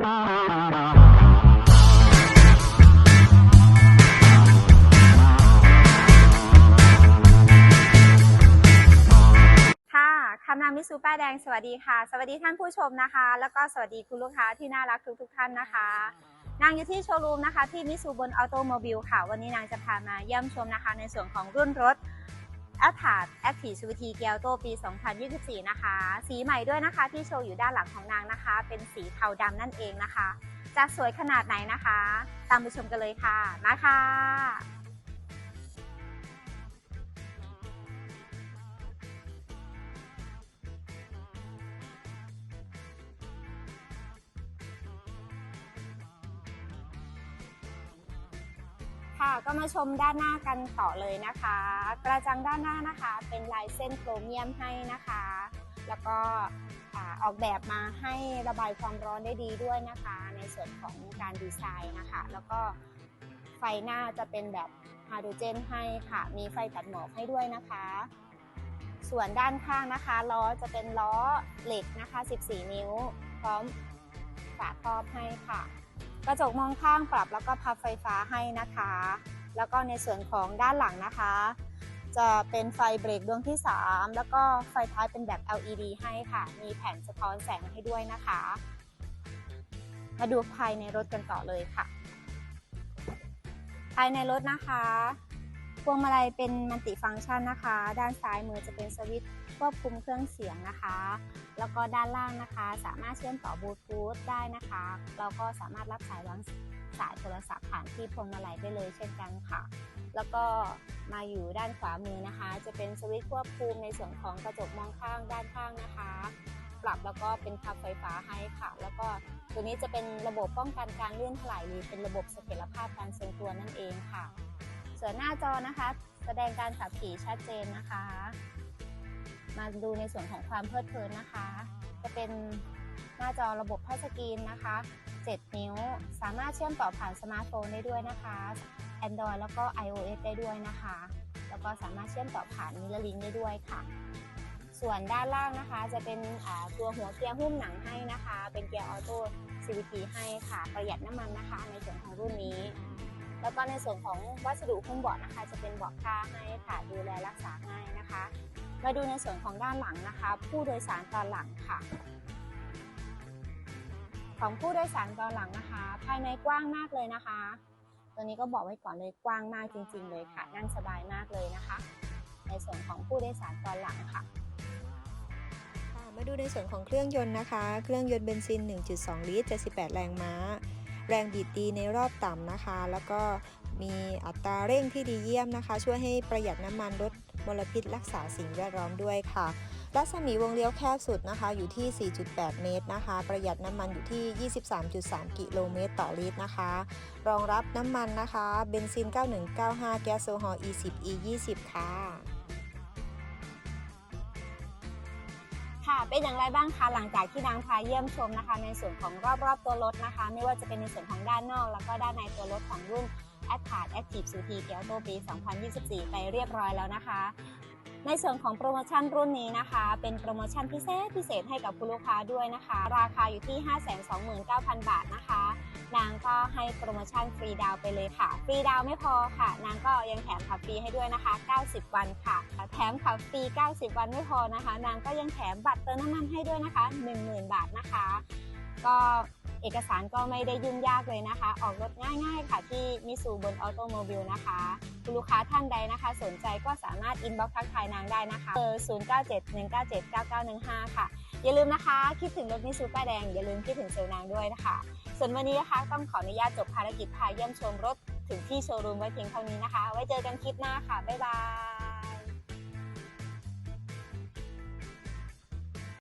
ค่ะคำนามมิสูป้ายแดงสวัสดีค่ะ สวัสดีท่านผู้ชมนะคะ แล้วก็สวัสดีคุณลูกค้าที่น่ารักทุกทุกท่านนะคะนางอยู่ที่โชว์รูมนะคะที่มิสูบนออโตโมบิลค่ะ วันนี้นางจะพามาเยี่ยมชมนะคะในส่วนของรุ่นรถ a t a r Active CVT เกียวโตปี 2024 นะคะ สีใหม่ด้วยนะคะที่โชว์อยู่ด้านหลังของนางนะคะ เป็นสีเทาดำนั่นเองนะคะ จะสวยขนาดไหนนะคะ ตามไปชมกันเลยค่ะมาค่ะ ค่ะ ก็มาชมด้านหน้ากันต่อเลยนะคะ กระจังด้านหน้านะคะ เป็นลายเส้นโครเมียมให้นะคะ แล้วก็อออกแบบมาให้ระบายความร้อนได้ดีด้วยนะคะ ในส่วนของการดีไซน์นะคะ แล้วก็ไฟหน้าจะเป็นแบบฮาโดรเจนให้ค่ะ มีไฟตัดหมอกให้ด้วยนะคะ ส่วนด้านข้างนะคะล้อจะเป็นล้อเหล็กนะคะ 14 นิ้ว พร้อมฝาครอบให้ค่ะ กระจกมองข้างปรับแล้วก็พับไฟฟ้าให้นะคะ แล้วก็ในส่วนของด้านหลังนะคะ จะเป็นไฟเบรกดวงที่ 3 แล้วก็ไฟท้ายเป็นแบบ LED ให้ค่ะ มีแผ่นสะท้อนแสงให้ด้วยนะคะ มาดูภายในรถกันต่อเลยค่ะ ภายในรถนะคะ พวงมาลัยเป็นมัลติฟังก์ชันนะคะ ด้านซ้ายมือจะเป็นสวิตช์ควบคุมเครื่องเสียงนะคะ แล้วก็ด้านล่างนะคะ สามารถเชื่อมต่อบลูทูธได้นะคะ เราก็สามารถรับสายวางสายโทรศัพท์ผ่านที่พวงมาลัยได้เลยเช่นกันค่ะ แล้วก็มาอยู่ด้านขวามือนะคะ จะเป็นสวิตช์ควบคุมในส่วนของกระจกมองข้างด้านข้างนะคะ ปรับแล้วก็เป็นพับไฟฟ้าให้ค่ะ แล้วก็ตัวนี้จะเป็นระบบป้องกันการเลื่อนถลายหรือเป็นระบบเสถียรภาพการทรงตัวนั่นเองค่ะ ส่วนหน้าจอนะคะ แสดงการขับขี่ชัดเจนนะคะ มาดูในส่วนของความเพลิดเพลินนะคะ จะเป็นหน้าจอระบบทัชสกรีนนะคะ 7 นิ้ว สามารถเชื่อมต่อผ่านสมาร์ทโฟนได้ด้วยนะคะ Android แล้วก็ iOS ได้ด้วยนะคะ แล้วก็สามารถเชื่อมต่อผ่านมิลลิงได้ด้วยค่ะ ส่วนด้านล่างนะคะจะเป็นตัวหัวเกียร์หุ้มหนังให้นะคะ เป็นเกียร์ออโต้ CVT ให้ค่ะ ประหยัดน้ำมันนะคะในส่วนของรุ่นนี้ แล้วก็ในส่วนของวัสดุหุ้มเบาะนะคะ จะเป็นเบาะผ้าให้ค่ะดูแลรักษาง่ายนะคะ มาดูในส่วนของด้านหลังนะคะ ผู้โดยสารตอนหลังค่ะ ของผู้โดยสารตอนหลังนะคะ ภายในกว้างมากเลยนะคะ ตัวนี้ก็บอกไว้ก่อนเลยกว้างมากจริง ๆ เลยค่ะ นั่งสบายมากเลยนะคะ ในส่วนของผู้โดยสารตอนหลังค่ะค่ะมาดูในส่วนของเครื่องยนต์นะคะ เครื่องยนต์เบนซิน 1.2 ลิตร 78 แรงม้า แรงบิดดีในรอบต่ำนะคะ แล้วก็มีอัตราเร่งที่ดีเยี่ยมนะคะ ช่วยให้ประหยัดน้ำมันลดมลพิษรักษาสิ่งแวดล้อมด้วยค่ะ รัศมีวงเลี้ยวแคบสุดนะคะอยู่ที่ 4.8 เมตรนะคะ ประหยัดน้ำมันอยู่ที่ 23.3 กิโลเมตรต่อลิตรนะคะ รองรับน้ำมันนะคะ เบนซิน 9195 แก๊สโซฮอล์ E10 E20 ค่ะ เป็นอย่างไรบ้างคะหลังจากที่นางพาเยี่ยมชมนะคะ ในส่วนของรอบๆตัวรถนะคะ ไม่ว่าจะเป็นในส่วนของด้านนอก แล้วก็ด้านในตัวรถของรุ่น a t t a r Active CT เกียวโตปี 2024 ไปเรียบร้อยแล้วนะคะ ในส่วนของโปรโมชั่นรุ่นนี้นะคะ เป็นโปรโมชั่นพิเศษพิเศษให้กับคุณลูกค้าด้วยนะคะ ราคาอยู่ที่ 529,000 บาทนะคะ นางก็ให้โปรโมชั่นฟรีดาวไปเลยค่ะ ฟรีดาวไม่พอค่ะ นางก็ยังแถมขับฟรีให้ด้วยนะคะ 90 วันค่ะ แถมขับฟรี 90 วันไม่พอนะคะ นางก็ยังแถมบัตรเติมน้ำมันให้ด้วยนะคะ 10,000 บาทนะคะ ก็เอกสารก็ไม่ได้ยุ่งยากเลยนะคะ ออกรถง่าย ๆ ค่ะที่มิสูบนออโตโมบิลนะคะ คุณลูกค้าท่านใดนะคะ สนใจก็สามารถอินบ็อกซ์ทักทายนางได้นะคะเบอร์0971979915 ค่ะ อย่าลืมนะคะ คิดถึงรถมิสูป้ายแดง อย่าลืมคิดถึงเซลนางด้วยนะคะ ส่วนวันนี้นะคะต้องขออนุญาตจบภารกิจพาเยี่ยมชมรถถึงที่โชว์รูมไว้เพียงเท่านี้นะคะ ไว้เจอกันคลิปหน้าค่ะ บ๊ายบาย